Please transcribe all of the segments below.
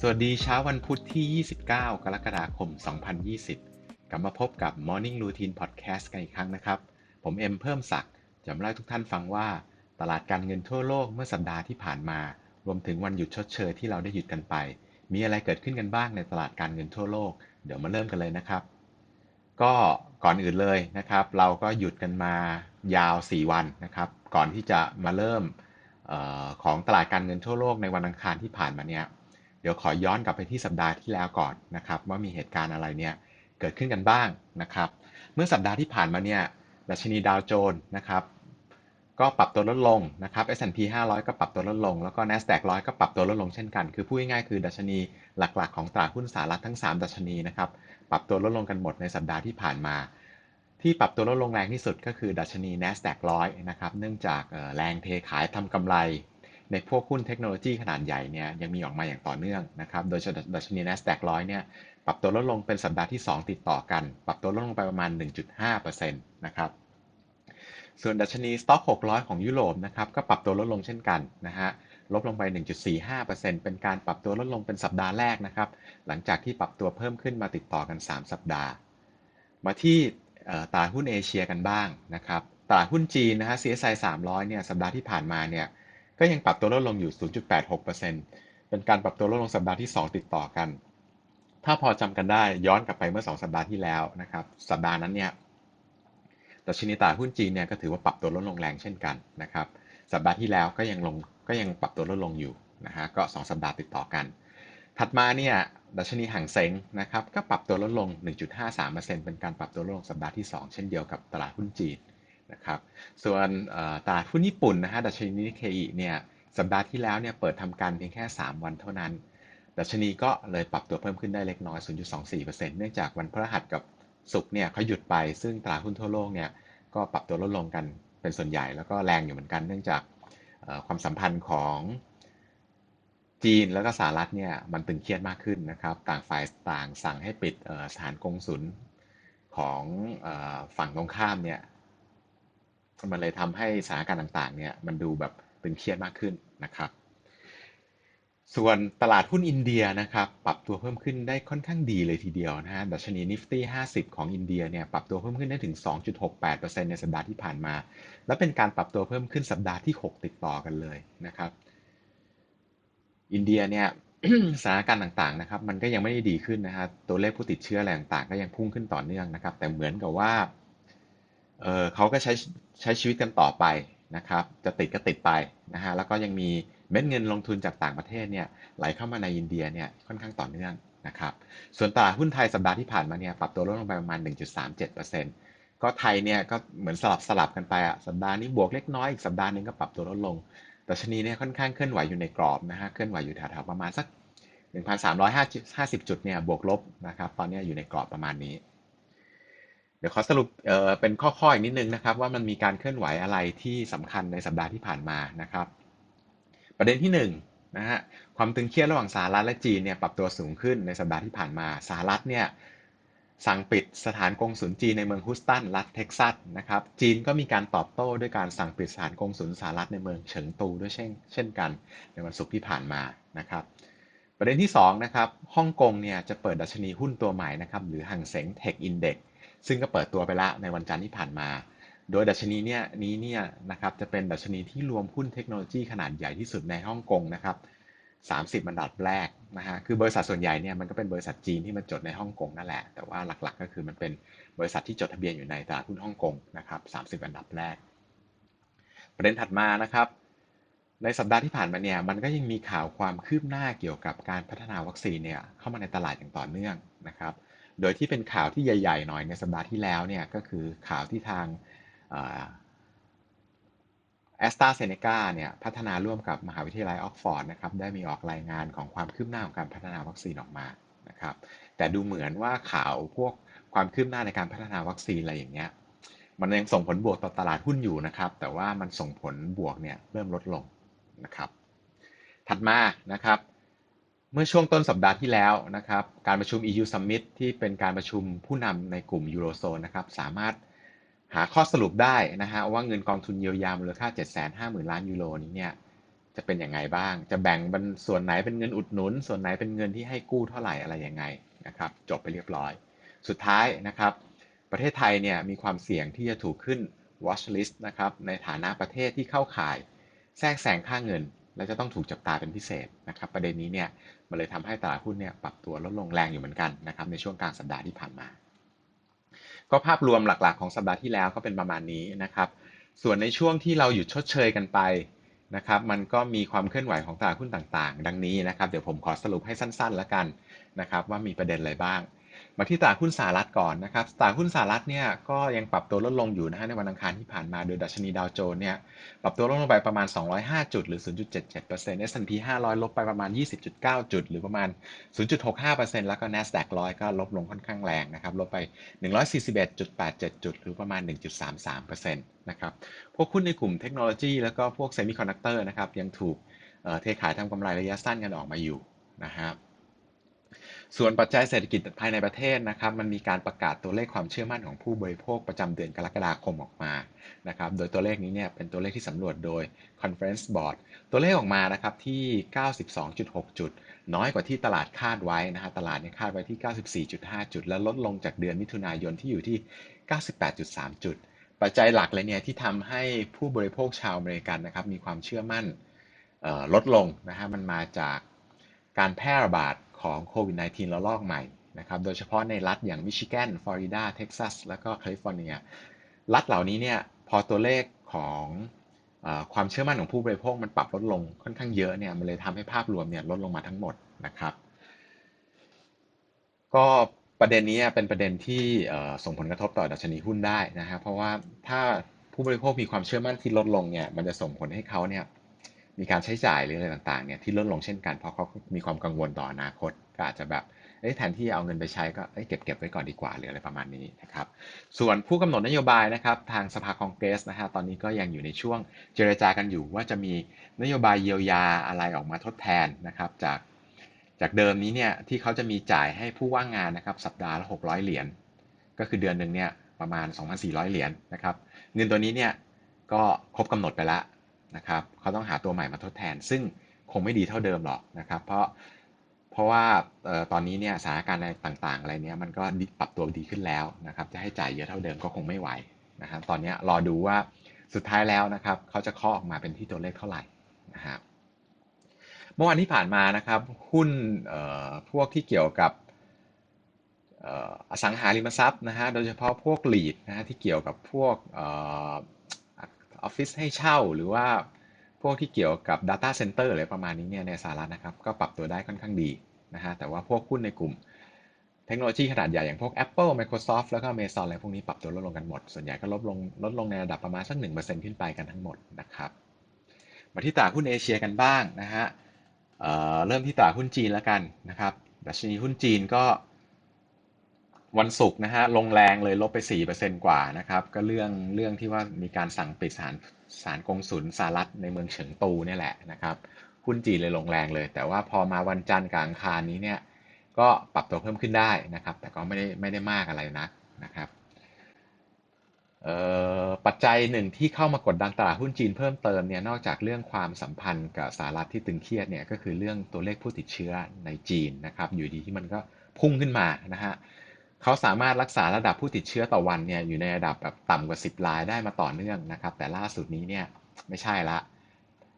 สวัสดีเช้าวันพุธที่ 29 กรกฎาคม 2020 กลับมาพบกับ Morning Routine Podcast กันอีกครั้งนะครับ ผมเอ็มเพิ่มศักดิ์จะมาเล่าทุกท่านฟังว่า ตลาดการเงินทั่วโลกเมื่อสัปดาห์ที่ผ่านมา รวมถึงวันหยุดชดเชยที่เราได้หยุดกันไป มีอะไรเกิดขึ้นกันบ้างในตลาดการเงินทั่วโลก เดี๋ยวมาเริ่มกันเลยนะครับ ก็ก่อนอื่นเลยนะครับ เราก็หยุดกันมา ยาว 4 วันนะครับ ก่อนที่จะมาเริ่มออของตลาดการเงินทั่วโลกในวันอังคารที่ผ่านมาเนี่ยเดี๋ยวขอย้อนกลับไปที่สัปดาห์ที่แล้วก่อนนะครับ ว่ามีเหตุการณ์อะไรเนี่ยเกิดขึ้นกันบ้างนะครับ เมื่อสัปดาห์ที่ผ่านมาเนี่ยดัชนีดาวโจนส์นะครับก็ปรับตัวลดลงนะครับ S&P 500 ก็ปรับตัวลดลง แล้วก็ NASDAQ 100 ก็ปรับตัวลดลงเช่นกัน คือพูดง่ายๆคือดัชนีหลักๆ ของตลาดหุ้นสหรัฐทั้ง 3 ดัชนีนะครับ ปรับตัวลดลงกันหมดในสัปดาห์ที่ผ่านมา ที่ปรับตัวลดลงแรงที่สุดก็คือดัชนี NASDAQ 100 นะครับ เนื่องจากแรงเทขายทำกำไร ในพวกหุ้นเทคโนโลยีขนาดใหญ่เนี่ยยังมีออกมาอย่างต่อเนื่องนะครับ โดยดัชนี NASDAQ 100 เนี่ยปรับตัวลดลงเป็นสัปดาห์ที่ 2 ติดต่อกัน ปรับตัวลดลงไปประมาณ 1.5%นะครับส่วนดัชนี Stock 600 ของยุโรปนะครับก็ปรับตัวลดลงเช่นกันนะฮะลบลงไป 1.45%เป็นการปรับตัวลดลงเป็นสัปดาห์แรกนะครับ หลังจากที่ปรับตัวเพิ่มขึ้นมาติดต่อกัน 3 สัปดาห์ มาที่ ตลาดหุ้นเอเชียกันบ้างนะครับตลาดหุ้นจีนนะฮะ CSI 300 เนี่ย สัปดาห์ที่ผ่านมาเนี่ย ก็ยังปรับตัวลดลงอยู่ 0.86%เป็นการปรับตัวลดลงสัปดาห์ที่ 2 ติดต่อกัน ถ้าพอจำกันได้ย้อนกลับไปเมื่อ 2 สัปดาห์ที่แล้วนะครับ สัปดาห์นั้นเนี่ยดัชนีตลาดหุ้นจีนเนี่ยก็ถือว่าปรับตัวลดลงแรงเช่นกันนะครับ สัปดาห์ที่แล้วก็ยังลงก็ยังปรับตัวลดลงอยู่นะฮะ ก็ 2 สัปดาห์ติดต่อกัน ถัดมาเนี่ย ดัชนีห่างเซ็งนะครับก็ปรับตัวลดลง 1.53%เป็นการปรับตัวลดลงสัปดาห์ที่ 2 เช่นเดียวกับตลาดหุ้นจีนนะครับส่วนตลาดหุ้นญี่ปุ่นนะฮะดัชนีนิเคอิเนี่ยสัปดาห์ที่แล้วเนี่ยเปิดทำการเพียงแค่ 3 วันเท่านั้น ดัชนีก็เลยปรับตัวเพิ่มขึ้นได้เล็กน้อย 0.24%เนื่องจากวันพฤหัสกับศุกร์เนี่ยเขาหยุดไปซึ่งตลาดหุ้นทั่วโลกเนี่ยก็ปรับตัวลดลงกันเป็นส่วนใหญ่แล้วก็แรงอยู่เหมือนกันเนื่องจากความสัมพันธ์ของ จีนแล้วก็สหรัฐเนี่ยมันตึงเครียดมากขึ้นนะครับ ต่างฝ่ายต่างสั่งให้ปิดสถานกงศุลของฝั่งตรงข้ามเนี่ยมันเลยทำให้สถานการณ์ต่างๆเนี่ยมันดูแบบตึงเครียดมากขึ้นนะครับ ส่วนตลาดหุ้นอินเดียนะครับ ปรับตัวเพิ่มขึ้นได้ค่อนข้างดีเลยทีเดียวนะฮะดัชนีนิฟตี้50 ของอินเดียเนี่ยปรับตัวเพิ่มขึ้นได้ถึง 2.68%ในสัปดาห์ที่ผ่านมา และเป็นการปรับตัวเพิ่มขึ้นสัปดาห์ที่ 6 ติดต่อกันเลยนะครับ อินเดียเนี่ยสถานการณ์ต่างๆนะครับ มันก็ยังไม่ได้ดีขึ้นนะฮะตัวเลขผู้ติดเชื้ออะไรต่างๆ ก็ยังพุ่งขึ้นต่อเนื่องนะครับ แต่เหมือนกับว่าเออเขาก็ใช้ใช้ชีวิตกันต่อไปนะครับ จะติดก็ติดไปนะฮะแล้วก็ยังมีเม็ดเงินลงทุนจากต่างประเทศเนี่ยไหลเข้ามาในอินเดียเนี่ยค่อนข้างต่อเนื่องนะครับส่วนตลาดหุ้นไทยสัปดาห์ที่ผ่านมาเนี่ยปรับตัวลดลงไปประมาณ 1.37%ก็ไทยเนี่ยก็เหมือนสลับสลับกันไปอะสัปดาห์นี้บวกเล็กน้อยอีกสัปดาห์นึงก็ปรับตัวลดลง ดัชนีเนี่ยค่อนข้างเคลื่อนไหวอยู่ในกรอบนะฮะ เคลื่อนไหวอยู่แถวๆประมาณสัก 1,350 จุดเนี่ยบวกลบนะครับ ตอนนี้อยู่ในกรอบประมาณนี้ เดี๋ยวขอสรุปเออเป็นข้อๆอีกนิดนึงนะครับ ว่ามันมีการเคลื่อนไหวอะไรที่สำคัญในสัปดาห์ที่ผ่านมานะครับ ประเด็นที่1นนะฮะความตึงเครียดระหว่างสหรัฐและจีนเนี่ยปรับตัวสูงขึ้นในสัปดาห์ที่ผ่านมาสหรัฐเนี่ย สั่งปิดสถานกงสุลจีนในเมืองฮูสตันรัฐเท็กซัสนะครับจีนก็มีการตอบโต้ด้วยการสั่งปิดสถานกงสุลสหรัฐในเมืองเฉิงตูด้วยเช่นเช่นกัน ในวันศุกร์ที่ผ่านมานะครับประเด็นที่2นะครับฮ่องกงเนี่ยจะเปิดดัชนีหุ้นตัวใหม่นะครับหรือห่างเสงเทคอินเด็กซึ่งก็เปิดตัวไปแล้วในวันจันทร์ที่ผ่านมา โดยดัชนีเนี่ยนี้เนี่ยนะครับจะเป็นดัชนีที่รวมหุ้นเทคโนโลยีขนาดใหญ่ที่สุดในฮ่องกงนะครับ 30อันดับแรกนะฮะคือบริษัทส่วนใหญ่เนี่ยมันก็เป็นบริษัทจีนที่มันจดในฮ่องกงนั่นแหละ แต่ว่าหลักๆ ก็คือมันเป็นบริษัทที่จดทะเบียนอยู่ในตลาดหุ้นฮ่องกงนะครับ30อันดับแรก ประเด็นถัดมานะครับ ในสัปดาห์ที่ผ่านมาเนี่ยมันก็ยังมีข่าวความคืบหน้าเกี่ยวกับการพัฒนาวัคซีนเนี่ยเข้ามาในตลาดอย่างต่อเนื่องนะครับ โดยที่เป็นข่าวที่ใหญ่ ๆ หน่อยในสัปดาห์ที่แล้วเนี่ยก็คือข่าวที่ทาง แอสตราเซเนกาเนี่ยพัฒนาร่วมกับมหาวิทยาลัยออกฟอร์ดนะครับได้มีออกรายงานของความคืบหน้าของการพัฒนาวัคซีนออกมานะครับแต่ดูเหมือนว่าข่าวพวกความคืบหน้าในการพัฒนาวัคซีนอะไรอย่างเงี้ยมันยังส่งผลบวกต่อตลาดหุ้นอยู่นะครับ แต่ว่ามันส่งผลบวกเนี่ยเริ่มลดลงนะครับถัดมานะครับเมื่อช่วงต้นสัปดาห์ที่แล้วนะครับการประชุม EU Summit ที่เป็นการประชุมผู้นำในกลุ่มยูโรโซนนะครับสามารถ หาข้อสรุปได้นะฮะว่าเงินกองทุนเยียวยามูลค่า 750,000 ล้านยูโรนี้เนี่ยจะเป็นยังไงบ้าง จะแบ่งเป็นส่วนไหนเป็นเงินอุดหนุน ส่วนไหนเป็นเงินที่ให้กู้เท่าไหร่อะไรยังไงนะครับจบไปเรียบร้อย สุดท้ายนะครับ ประเทศไทยเนี่ยมีความเสี่ยงที่จะถูกขึ้น watch list นะครับในฐานะประเทศที่เข้าข่าย แทรกแซงค่าเงิน และจะต้องถูกจับตาเป็นพิเศษนะครับประเด็นนี้เนี่ยมันเลยทำให้ตลาดหุ้นเนี่ยปรับตัวลดลงแรงอยู่เหมือนกันนะครับในช่วงกลางสัปดาห์ที่ผ่านมา ก็ภาพรวมหลักๆ ของสัปดาห์ที่แล้วก็เป็นประมาณนี้นะครับ ส่วนในช่วงที่เราหยุดชดเชยกันไปนะครับมันก็มีความเคลื่อนไหวของตลาดหุ้นต่างๆ ดังนี้นะครับ เดี๋ยวผมขอสรุปให้สั้นๆแล้วกันนะครับว่ามีประเด็นอะไรบ้าง มาที่ตลาดหุ้นสหรัฐก่อนนะครับตลาดหุ้นสหรัฐเนี่ยก็ยังปรับตัวลดลงอยู่นะฮะในวันอังคารที่ผ่านมาโดยดัชนีดาวโจนส์เนี่ยปรับตัวลดลงไปประมาณ 205 จุดหรือ 0.77% S&P 500 ลบไปประมาณ 20.9 จุด หรือประมาณ 0.65%แล้วก็ NASDAQ 100 ก็ลบลงค่อนข้างแรงนะครับลบไป 141.87 จุด หรือประมาณ 1.33%นะครับพวกหุ้นในกลุ่มเทคโนโลยีแล้วก็พวกเซมิคอนดักเตอร์นะครับยังถูกเทขายทำกำไรระยะสั้นกันออกมาอยู่นะครับ ส่วนปัจจัยเศรษฐกิจภายในประเทศนะครับมันมีการประกาศตัวเลขความเชื่อมั่นของผู้บริโภคประจำเดือนกรกฎาคมออกมานะครับโดยตัวเลขนี้เนี่ยเป็นตัวเลขที่สำรวจโดย Conference Board ตัวเลขออกมานะครับที่ 92.6 จุด น้อยกว่าที่ตลาดคาดไว้นะฮะตลาดเนี่ยคาดไว้ที่ 94.5 จุด และลดลงจากเดือนมิถุนายนที่อยู่ที่ 98.3 จุด ปัจจัยหลักเลยเนี่ยที่ทำให้ผู้บริโภคชาวอเมริกันนะครับมีความเชื่อมั่นลดลงนะฮะมันมาจากการแพร่ระบาด ของโควิด -19 ระลอกใหม่นะครับ โดยเฉพาะในรัฐอย่างมิชิแกน ฟลอริดา เท็กซัส แล้วก็แคลิฟอร์เนีย รัฐเหล่านี้เนี่ยพอตัวเลขของอความเชื่อมั่นของผู้บริโภคมันปรับลดลงค่อนข้างเยอะเนี่ยมันเลยทำให้ภาพรวมเนี่ยลดลงมาทั้งหมดนะครับ ก็ประเด็นนี้เป็นประเด็นที่ส่งผลกระทบต่อดัชนีหุ้นได้นะฮะเพราะว่าถ้าผู้บริโภคมีความเชื่อมั่นที่ลดลงเนี่ยมันจะส่งผลให้เขาเนี่ย มีการใช้จ่ายหรืออะไรต่างๆเนี่ยที่ลดลงเช่นกันเพราะเขามีความกังวลต่ออนาคต ก็อาจจะแบบแทนที่เอาเงินไปใช้ก็เก็บเก็บไว้ก่อนดีกว่าหรืออะไรประมาณนี้นะครับส่วนผู้กำหนดนโยบายนะครับทางสภาคองเกรสนะฮะตอนนี้ก็ยังอยู่ในช่วงเจรจากันอยู่ ว่าจะมีนโยบายเยียวยาอะไรออกมาทดแทนนะครับจากจากเดิมนี้เนี่ยที่เขาจะมีจ่ายให้ผู้ว่างงานนะครับสัปดาห์ละ600 เหรียญก็คือเดือนหนึ่งเนี่ยประมาณ 2,400 เหรียญนะครับเงินตัวนี้เนี่ยก็ครบกำหนดไปแล้ว นะครับเขาต้องหาตัวใหม่มาทดแทน ซึ่งคงไม่ดีเท่าเดิมหรอกนะครับ เพราะเพราะว่าตอนนี้เนี่ยสถานการณ์อะไรต่างๆ อะไรเนี้ยมันก็ปรับตัวดีขึ้นแล้วนะครับ จะให้จ่ายเยอะเท่าเดิมก็คงไม่ไหวนะครับ ตอนนี้รอดูว่าสุดท้ายแล้วนะครับเขาจะเคาะออกมาเป็นที่ตัวเลขเท่าไหร่นะครับเมื่อวันที่ผ่านมานะครับหุ้นพวกที่เกี่ยวกับอสังหาริมทรัพย์นะฮะโดยเฉพาะพวกหลีดนะฮะที่เกี่ยวกับพวก ออฟฟิศให้เช่า หรือว่าพวกที่เกี่ยวกับ Data Center อะไรประมาณนี้เนี่ยในสหรัฐนะครับ ก็ปรับตัวได้ค่อนข้างดีนะฮะแต่ว่าพวกหุ้นในกลุ่มเทคโนโลยีขนาดใหญ่อย่างพวก Apple Microsoft แล้วก็ Amazon อะไรพวกนี้ปรับตัวลดลงกันหมด ส่วนใหญ่ก็ลดลงลดลงในระดับประมาณสัก 1%ขึ้นไปกันทั้งหมดนะครับ มาที่ตลาดหุ้นเอเชียกันบ้างนะฮะเเริ่มที่ตลาดหุ้นจีนแล้วกันนะครับ ดัชนีหุ้นจีนก็ วันศุกร์นะฮะลงแรงเลยลบไป 4%กว่านะครับก็เรื่องเรื่องที่ว่ามีการสั่งปิดสารสารกงสุลสหรัฐในเมืองเฉิงตูเนี่ยแหละนะครับหุ้นจีนเลยลงแรงเลย แต่ว่าพอมาวันจันทร์กลางคารนี้เนี่ยก็ปรับตัวเพิ่มขึ้นได้นะครับ แต่ก็ไม่ได้ไม่ได้มากอะไรนะนะครับปัจจัยหนึ่งที่เข้ามากดดันตลาดหุ้นจีนเพิ่มเติมเนี่ยนอกจากเรื่องความสัมพันธ์กับสหรัฐที่ตึงเครียดเนี่ยก็คือเรื่องตัวเลขผู้ติดเชื้อในจีนนะครับอยู่ดีที่มันก็พุ่งขึ้นมานะฮะ เขาสามารถรักษาระดับผู้ติดเชื้อต่อวันเนี่ยอยู่ในระดับแบบต่ำกว่า 10รายได้มาต่อเนื่องนะครับ แต่ล่าสุดนี้เนี่ยไม่ใช่ละ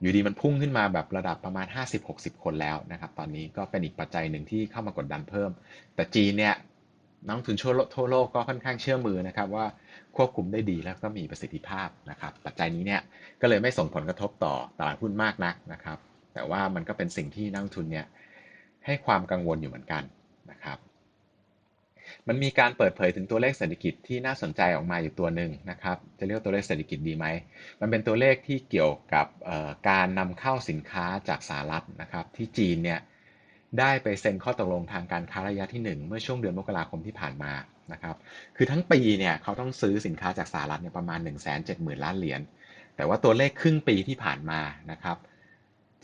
อยู่ดีมันพุ่งขึ้นมาแบบระดับประมาณ 50-60 คนแล้วนะครับ ตอนนี้ก็เป็นอีกปัจจัยหนึ่งที่เข้ามากดดันเพิ่ม แต่จีนเนี่ยนักทุนทั่วโลกก็ค่อนข้างเชื่อมือนะครับว่าควบคุมได้ดีแล้วก็มีประสิทธิภาพนะครับ ปัจจัยนี้เนี่ยก็เลยไม่ส่งผลกระทบต่อตลาดหุ้นมากนักนะครับ แต่ว่ามันก็เป็นสิ่งที่นักทุนเนี่ยให้ความกังวลอยู่เหมือนกัน มันมีการเปิดเผยถึงตัวเลขเศรษฐกิจที่น่าสนใจออกมาอยู่ตัวหนึ่งนะครับ จะเรียกตัวเลขเศรษฐกิจดีไหม มันเป็นตัวเลขที่เกี่ยวกับการนำเข้าสินค้าจากสหรัฐนะครับ ที่จีนเนี่ยได้ไปเซ็นข้อตกลงทางการค้าระยะที่ 1 เมื่อช่วงเดือนมกราคมที่ผ่านมานะครับ คือทั้งปีเนี่ยเขาต้องซื้อสินค้าจากสหรัฐเนี่ยประมาณ 1 7 0 0 0 0 ล้านเหรียญ แต่ว่าตัวเลขครึ่งปีที่ผ่านมานะครับ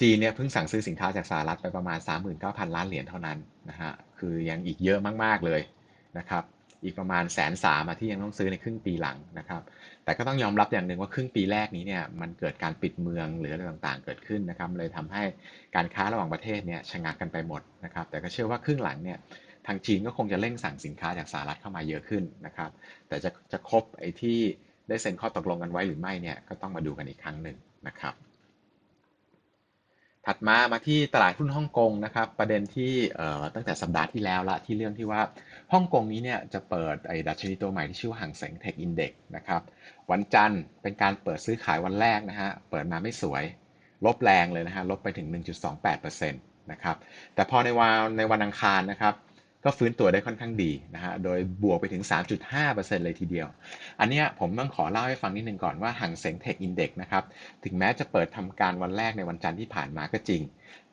จีนเนี่ยเพิ่งสั่งซื้อสินค้าจากสหรัฐไปประมาณ 39,000 ล้านเหรียญเท่านั้นนะฮะ คือยังอีกเยอะมากๆเลย นะครับ อีกประมาณแสนสามที่ยังต้องซื้อในครึ่งปีหลังนะครับ แต่ก็ต้องยอมรับอย่างหนึ่งว่าครึ่งปีแรกนี้เนี่ยมันเกิดการปิดเมืองหรืออะไรต่างๆ เกิดขึ้นนะครับ เลยทำให้การค้าระหว่างประเทศเนี่ยชะงักกันไปหมดนะครับ แต่ก็เชื่อว่าครึ่งหลังเนี่ยทางจีนก็คงจะเร่งสั่งสินค้าจากสหรัฐเข้ามาเยอะขึ้นนะครับ แต่จะจะครบไอ้ที่ได้เซ็นข้อตกลงกันไว้หรือไม่เนี่ยก็ต้องมาดูกันอีกครั้งหนึ่งนะครับ ถัดมามาที่ตลาดหุ้นฮ่องกงนะครับ ประเด็นที่ตั้งแต่สัปดาห์ที่แล้วละที่เรื่องที่ว่าฮ่องกงนี้เนี่ยจะเปิดไอ้ดัชนีตัวใหม่ที่ชื่อว่าห่างเสงเทคอินเด็กนะครับ วันจันทร์เป็นการเปิดซื้อขายวันแรกนะฮะเปิดมาไม่สวย ลบแรงเลยนะฮะลบไปถึง 1.28%นะครับแต่พอในวันในวันอังคารนะครับ ก็ฟื้นตัวได้ค่อนข้างดีนะฮะ โดยบวกไปถึง 3.5%เลยทีเดียว อันนี้ผมต้องขอเล่าให้ฟังนิดนึงก่อนว่าห่างเซ็งเทคอินเด็กนะครับ ถึงแม้จะเปิดทำการวันแรกในวันจันทร์ที่ผ่านมาก็จริง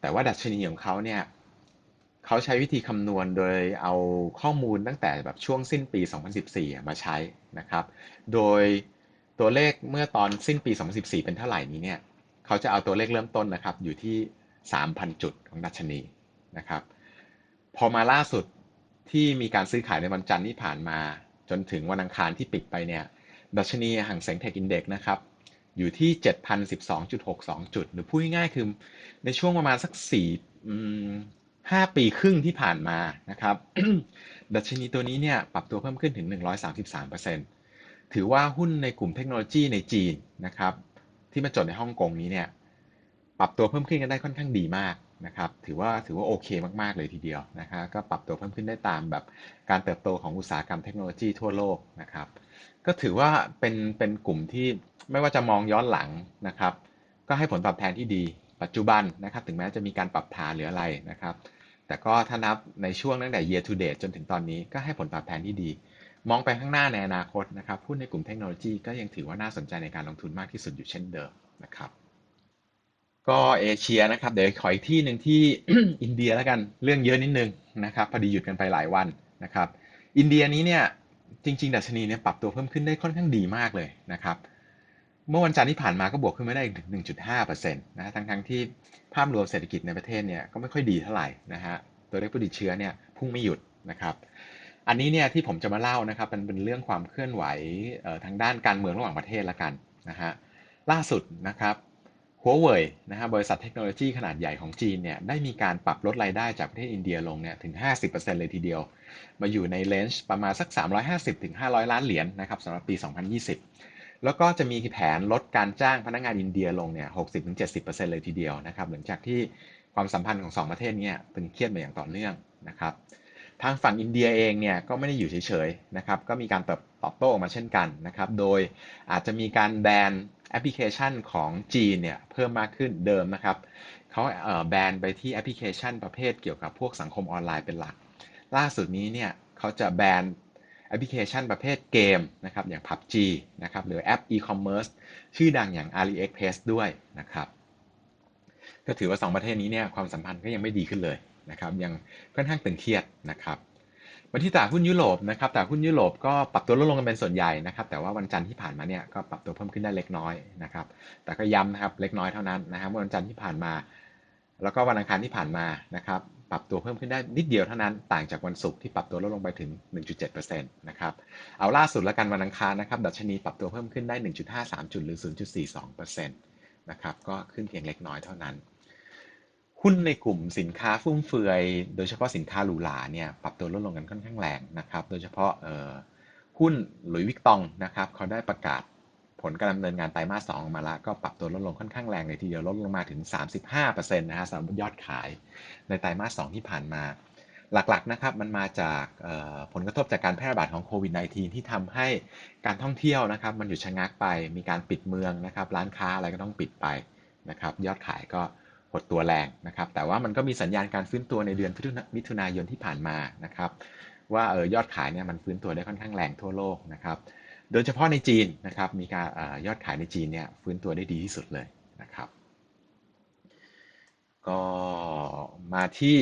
แต่ว่าดัชนีของเขาเนี่ยเขาใช้วิธีคำนวณโดยเอาข้อมูลตั้งแต่แบบช่วงสิ้นปี 2014 มาใช้นะครับ โดยตัวเลขเมื่อตอนสิ้นปี 2014 เป็นเท่าไหร่นี้เนี่ย เขาจะเอาตัวเลขเริ่มต้นนะครับ อยู่ที่ 3,000 จุดของดัชนีนะครับ พอมาล่าสุดที่มีการซื้อขายในวันจันทร์ที่ผ่านมา จนถึงวันอังคารที่ปิดไปเนี่ยดัชนีห่างเสงเทคอินเด็กนะครับ อยู่ที่ 7,012.62 จุด หรือพูดง่ายๆคือในช่วงประมาณสัก4 5 ปีครึ่งที่ผ่านมานะครับ ดัชนีตัวนี้เนี่ยปรับตัวเพิ่มขึ้นถึง 133%ถือว่าหุ้นในกลุ่มเทคโนโลยีในจีนนะครับ ที่มาจดในฮ่องกงนี้เนี่ยปรับตัวเพิ่มขึ้นกันได้ค่อนข้างดีมาก นะครับถือว่าถือว่าโอเคมาก ๆ เลยทีเดียวนะครับก็ปรับตัวเพิ่มขึ้นได้ตามแบบการเติบโตของอุตสาหกรรมเทคโนโลยีทั่วโลกนะครับก็ถือว่าเป็นเป็นกลุ่มที่ไม่ว่าจะมองย้อนหลังนะครับ ก็ให้ผลตอบแทนที่ดี ปัจจุบันนะครับ ถึงแม้จะมีการปรับฐานหรืออะไรนะครับ แต่ก็ถ้านับในช่วงตั้งแต่ year to date จนถึงตอนนี้ก็ให้ผลตอบแทนที่ดี มองไปข้างหน้าในอนาคตนะครับหุ้นในกลุ่มเทคโนโลยีก็ยังถือว่าน่าสนใจในการลงทุนมากที่สุดอยู่เช่นเดิมนะครับ ก็เอเชียนะครับ เดี๋ยวขออีกที่หนึ่งที่ อินเดียแล้วกันเรื่องเยอะนิดนึงนะครับพอดีหยุดกันไปหลายวันนะครับอินเดียนี้เนี่ยจริง ๆ ดัชนีเนี่ยปรับตัวเพิ่มขึ้นได้ค่อนข้างดีมากเลยนะครับเมื่อวันจันทร์ที่ผ่านมาก็บวกขึ้นมาได้ถึง 1.5%นะทั้งทั้งที่ภาพรวมเศรษฐกิจในประเทศเนี่ยก็ไม่ค่อยดีเท่าไหร่นะฮะตัวเลขผู้ติดเชื้อเนี่ยพุ่งไม่หยุดนะครับอันนี้เนี่ยที่ผมจะมาเล่านะครับมันเป็นเรื่องความเคลื่อนไหวทางด้านการเมืองระหว่างประเทศละกันนะฮะล่าสุดนะครับ หัวเว่ยนะฮะบริษัทเทคโนโลยีขนาดใหญ่ของจีนเนี่ยได้มีการปรับลดรายได้จากประเทศอินเดียลงเนี่ยถึง 50%เลยทีเดียว มาอยู่ในเลนจ์ประมาณสัก 350-500 ล้านเหรียญนนะครับสำหรับปี 2020 แล้วก็จะมีแผนลดการจ้างพนักงานอินเดียลงเนี่ย 60-70%เลยทีเดียวนะครับหลังจากที่ความสัมพันธ์ของ 2 ประเทศนี้ตึงเครียดมาอย่างต่อเนื่องนะครับทางฝั่งอินเดียเองเนี่ยก็ไม่ได้อยู่เฉยๆนะครับก็มีการตอบโต้ออกมาเช่นกันนะครับโดยอาจจะมีการแบน ปพลิเคชันของจีนเนี่ยเพิ่มมากขึ้นเดิมนะครับเขาแบนไปที่แอปพลิเคชันประเภทเกี่ยวกับพวกสังคมออนไลน์เป็นหลัก ล่าสุดนี้เนี่ยเขาจะแบนแอปพลิเคชันประเภทเกมนะครับอย่าง PUBG นะครับหรือแอป e-commerce ชื่อดังอย่าง AliExpress ด้วยนะครับก็ถือว่า 2 ประเทศนี้เนี่ยความสัมพันธ์ก็ยังไม่ดีขึ้นเลยนะครับยังค่อนข้างตึงเครียดนะครับ มาที่ตลาดหุ้นยุโรปนะครับตลาดหุ้นยุโรปก็ปรับตัวลดลงกันเป็นส่วนใหญ่นะครับแต่ว่าวันจันทร์ที่ผ่านมาเนี่ยก็ปรับตัวเพิ่มขึ้นได้เล็กน้อยนะครับแต่ก็ย้ำนะครับเล็กน้อยเท่านั้นนะครับวันจันทร์ที่ผ่านมา แล้วก็วันอังคารที่ผ่านมานะครับปรับตัวเพิ่มขึ้นได้นิดเดียวเท่านั้น ต่างจากวันศุกร์ที่ปรับตัวลดลงไปถึง 1.7%นะครับเอาล่าสุดแล้วกันวันอังคารนะครับดัชนีปรับตัวเพิ่มขึ้นได้ 1.53 จุดหรือ 0.42%นะครับก็ขึ้นเพียงเล็กน้อยเท่านั้น หุ้นในกลุ่มสินค้าฟุ่มเฟือย โดยเฉพาะสินค้าหรูหราเนี่ยปรับตัวลดลงกันค่อนข้างแรงนะครับ โดยเฉพาะหุ้นหลุยวิกตองนะครับเขาได้ประกาศผลการดำเนินงานไตรมาสสองมาแล้วก็ปรับตัวลดลงค่อนข้างแรงเลยทีเดียวลดลงมาถึง 35%นะฮะสำหรับยอดขายในไตรมาสสองที่ผ่านมา หลักๆนะครับมันมาจากผลกระทบจากการแพร่ระบาดของโควิด -19 ที่ทำให้การท่องเที่ยวนะครับมันหยุดชะงักไปมีการปิดเมืองนะครับร้านค้าอะไรก็ต้องปิดไปนะครับยอดขายก็ ดตัวแรงนะครับ แต่ว่ามันก็มีสัญญาณการฟื้นตัวในเดือนมิถุนายนที่ผ่านมานะครับ ว่าเออยอดขายเนี่ยมันฟื้นตัวได้ค่อนข้างแรงทั่วโลกนะครับ โดยเฉพาะในจีนนะครับ มีการยอดขายในจีนเนี่ยฟื้นตัวได้ดีที่สุดเลยนะครับ ก็มาที่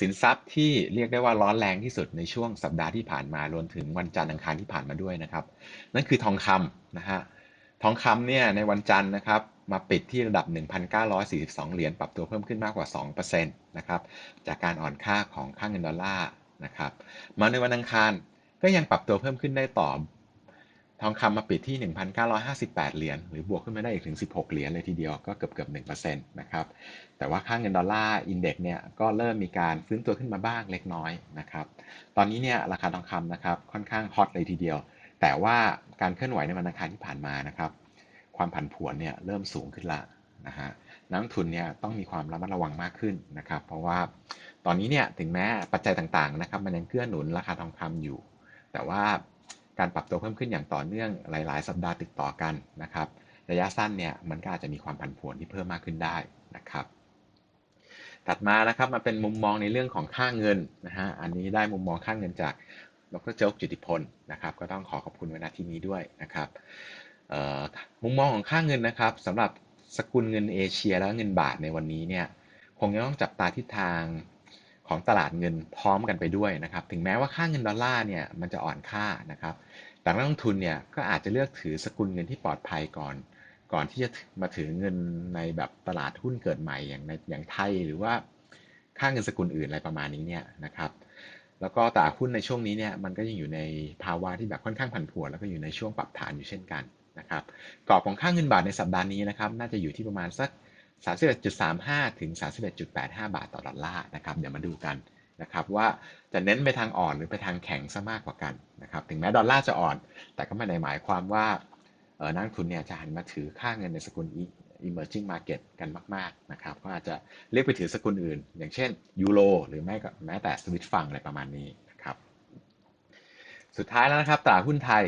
สินทรัพย์ที่เรียกได้ว่าร้อนแรงที่สุดในช่วงสัปดาห์ที่ผ่านมารวมถึงวันจันทร์อังคารที่ผ่านมาด้วยนะครับ นั่นคือทองคำนะฮะ ทองคำเนี่ยในวันจันทร์นะครับมาปิดที่ระดับ 1,942 เหรียญ ปรับตัวเพิ่มขึ้นมากกว่า 2%นะครับ จากการอ่อนค่าของค่าเงินดอลลาร์นะครับ มาในวันอังคารก็ยังปรับตัวเพิ่มขึ้นได้ต่อ ทองคำมาปิดที่ 1,958 เหรียญ หรือบวกขึ้นมาได้อีกถึง 16 เหรียญเลยทีเดียวก็เกือบเกือบ1%นะครับ แต่ว่าค่าเงินดอลลาร์อินเด็กซ์เนี่ยก็เริ่มมีการฟื้นตัวขึ้นมาบ้างเล็กน้อยนะครับ ตอนนี้เนี่ยราคาทองคำนะครับค่อนข้างฮอตเลยทีเดียว แต่ว่า การเคลื่อนไหวในวันอังคารที่ผ่านมานะครับ ความผันผวนเนี่ยเริ่มสูงขึ้นละนะฮะนักทุนเนี่ยต้องมีความระมัดระวังมากขึ้นนะครับ เพราะว่าตอนนี้เนี่ยถึงแม้ปัจจัยต่างๆนะครับ มันยังเกื้อหนุนราคาทองคำอยู่ แต่ว่าการปรับตัวเพิ่มขึ้นอย่างต่อเนื่องหลาย ๆ สัปดาห์ติดต่อกันนะครับ ระยะสั้นเนี่ยมันก็อาจจะมีความผันผวนที่เพิ่มมากขึ้นได้นะครับ ถัดมานะครับมาเป็นมุมมองในเรื่องของค่าเงินนะฮะอันนี้ได้มุมมองค่าเงินจาก ดรโจ๊กจุติพลนะครับ ก็ต้องขอขอบคุณเวลาที่นี้ด้วยนะครับมุมมองของค่าเงินนะครับสำหรับสกุลเงินเอเชียและเงินบาทในวันนี้เนี่ยคงจะต้องจับตาทิศทางของตลาดเงินพร้อมกันไปด้วยนะครับ ถึงแม้ว่าค่าเงินดอลลาร์เนี่ยมันจะอ่อนค่านะครับแต่นักลงทุนเนี่ยก็อาจจะเลือกถือสกุลเงินที่ปลอดภัยก่อน ก่อนที่จะมาถือเงินในแบบตลาดหุ้นเกิดใหม่อย่างในอย่างไทยหรือว่าค่าเงินสกุลอื่นอะไรประมาณนี้เนี่ยนะครับ แล้วก็ตลาดหุ้นในช่วงนี้เนี่ยมันก็ยังอยู่ในภาวะที่แบบค่อนข้างผันผวนแล้วก็อยู่ในช่วงปรับฐานอยู่เช่นกันนะครับกรอบของค่าเงินบาทในสัปดาห์นี้นะครับน่าจะอยู่ที่ประมาณสัก 31.35 ถึง 31.85 บาทต่อดอลลาร์นะครับเดี๋ยวมาดูกันนะครับว่าจะเน้นไปทางอ่อนหรือไปทางแข็งซะมากกว่ากันนะครับถึงแม้ดอลลาร์จะอ่อน แต่ก็ไม่ได้หมายความว่านักทุนเนี่ยจะหันมาถือค่าเงินในสกุล emerging market กันมาก ๆ นะครับ ก็อาจจะเรียกไปถือสกุลอื่น อย่างเช่นยูโรหรือแม้แม้แต่สวิตฟังอะไรประมาณนี้นะครับ สุดท้ายแล้วนะครับตลาดหุ้นไทย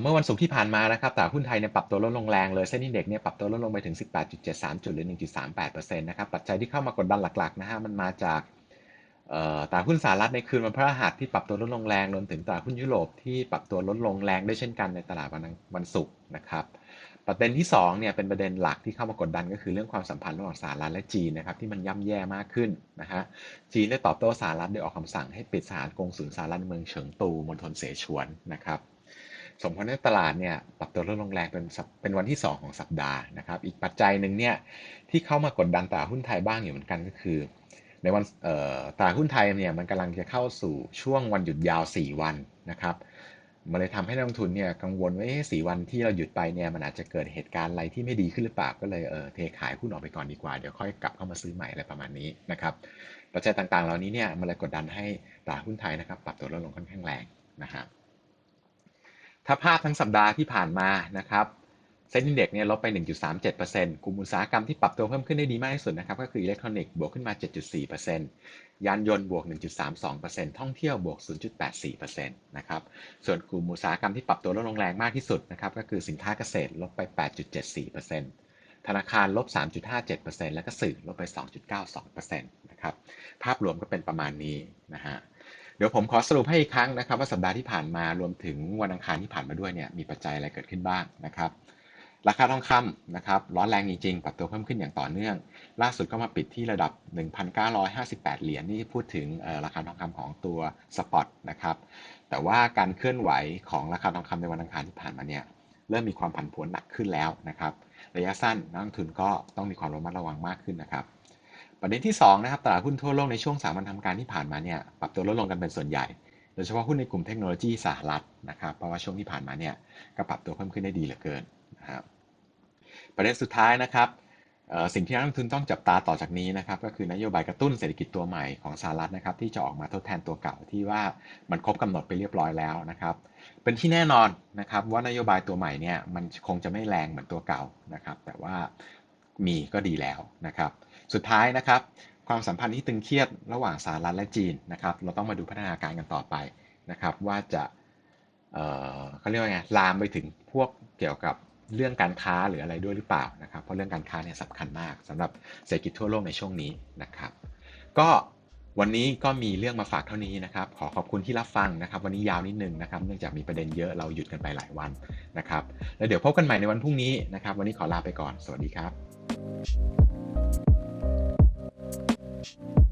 เมื่อวันศุกร์ที่ผ่านมานะครับตลาดหุ้นไทยเนี่ยปรับตัวลดลงแรงเลยเส้นอินเด็กซ์เนี่ยปรับตัวลดลงไปถึง 18.73 จุดหรือ 1.38%นะครับปัจจัยที่เข้ามากดดันหลักๆนะฮะมันมาจากตลาดหุ้นสหรัฐในคืนวันพฤหัสที่ปรับตัวลดลงแรงรวมถึงตลาดหุ้นยุโรปที่ปรับตัวลดลงแรงด้วยเช่นกันในตลาดวันวันศุกร์นะครับ ประเด็นที่2เนี่ยเป็นประเด็นหลักที่เข้ามากดดันก็คือเรื่องความสัมพันธ์ระหว่างสหรัฐและจีนนะครับที่มันย่ำแย่มากขึ้นนะฮะจีนได้ตอบโต้สหรัฐโดยออกคำสั่งให้ปิดสถานกงสุลสหรัฐเมืองเฉิงตูมณฑลเสฉวนนะครับส่งผลให้ตลาดเนี่ยปรับตัวลดลงแรงเป็นเป็นวันที่ 2 ของสัปดาห์นะครับอีกปัจจัยหนึ่งเนี่ยที่เข้ามากดดันตลาดหุ้นไทยบ้างอยู่เหมือนกันก็คือ ในวันตลาดหุ้นไทยเนี่ยมันกำลังจะเข้าสู่ช่วงวันหยุดยาว 4 วันนะครับ มันเลยทำให้นักลงทุนเนี่ยกังวลว่าสี่วันที่เราหยุดไปเนี่ยมันอาจจะเกิดเหตุการณ์อะไรที่ไม่ดีขึ้นหรือเปล่าก็เลยเออเทขายหุ้นออกไปก่อนดีกว่าเดี๋ยวค่อยกลับเข้ามาซื้อใหม่อะไรประมาณนี้นะครับปัจจัยต่างๆ เหล่านี้เนี่ยมันเลยกดดันให้ตลาดหุ้นไทยนะครับปรับตัวลดลงค่อนข้างแรงนะฮะถ้าภาพทั้งสัปดาห์ที่ผ่านมานะครับ เซ็นดิ้งเด็กเนี่ยลบไป 1.37%กลุ่มอุตสาหกรรมที่ปรับตัวเพิ่มขึ้นได้ดีมากที่สุดนะครับก็คืออิเล็กทรอนิกส์บวกขึ้นมา 7.4%ยานยนต์บวก 1.32%ท่องเที่ยวบวก 0.84%นะครับส่วนกลุ่มอุตสาหกรรมที่ปรับตัวลดลงแรงมากที่สุดนะครับก็คือสินค้าเกษตรลบไป 8.74%ธนาคารลบ 3.57%และก็สื่อลบไป 2.92%นะครับภาพรวมก็เป็นประมาณนี้นะฮะเดี๋ยวผมขอสรุปให้อีกครั้งนะครับว่าสัปดาห์ที่ผ่านมารวมถึงวันอังคารที่ผ่านมาด้วยเนี่ยมีปัจจัยอะไรเกิดขึ้นบ้างนะครับ ราคาทองคำนะครับร้อนแรงจริงๆ ปรับตัวเพิ่มขึ้นอย่างต่อเนื่อง ล่าสุดก็มาปิดที่ระดับ 1,958 เหรียญนี่พูดถึงราคาทองคำของตัวสปอตนะครับแต่ว่าการเคลื่อนไหวของราคาทองคำในวันอังคารที่ผ่านมาเนี่ยเริ่มมีความผันผวนหนักขึ้นแล้วนะครับระยะสั้นนักลงทุนก็ต้องมีความระมัดระวังมากขึ้นนะครับประเด็นที่2นะครับตลาดหุ้นทั่วโลกในช่วง 3 วันทำการที่ผ่านมาเนี่ยปรับตัวลดลงกันเป็นส่วนใหญ่ โดยเฉพาะหุ้นในกลุ่มเทคโนโลยีสหรัฐนะครับเพราะว่าช่วงที่ผ่านมาเนี่ยก็ปรับตัวเพิ่มขึ้นได้ดีเหลือเกิน นะครับประเด็นสุดท้ายนะครับสิ่งที่นักลงทุนต้องจับตาต่อจากนี้นะครับก็คือนโยบายกระตุ้นเศรษฐกิจตัวใหม่ของสหรัฐนะครับที่จะออกมาทดแทนตัวเก่าที่ว่ามันครบกำหนดไปเรียบร้อยแล้วนะครับ เป็นที่แน่นอนนะครับว่านโยบายตัวใหม่เนี่ยมันคงจะไม่แรงเหมือนตัวเก่านะครับ แต่ว่ามีก็ดีแล้วนะครับ สุดท้ายนะครับความสัมพันธ์ที่ตึงเครียดระหว่างสหรัฐและจีนนะครับ เราต้องมาดูพัฒนาการกันต่อไปนะครับ ว่าจะเเขาเรียกว่าไงลามไปถึงพวกเกี่ยวกับ เรื่องการค้าหรืออะไรด้วยหรือเปล่านะครับเพราะเรื่องการค้าเนี่ยสำคัญมากสำหรับเศรษฐกิจทั่วโลกในช่วงนี้นะครับ ก็วันนี้ก็มีเรื่องมาฝากเท่านี้นะครับ ขอขอบคุณที่รับฟังนะครับ วันนี้ยาวนิดนึงนะครับ เนื่องจากมีประเด็นเยอะเราหยุดกันไปหลายวันนะครับ แล้วเดี๋ยวพบกันใหม่ในวันพรุ่งนี้นะครับ วันนี้ขอลาไปก่อน สวัสดีครับ Thank you.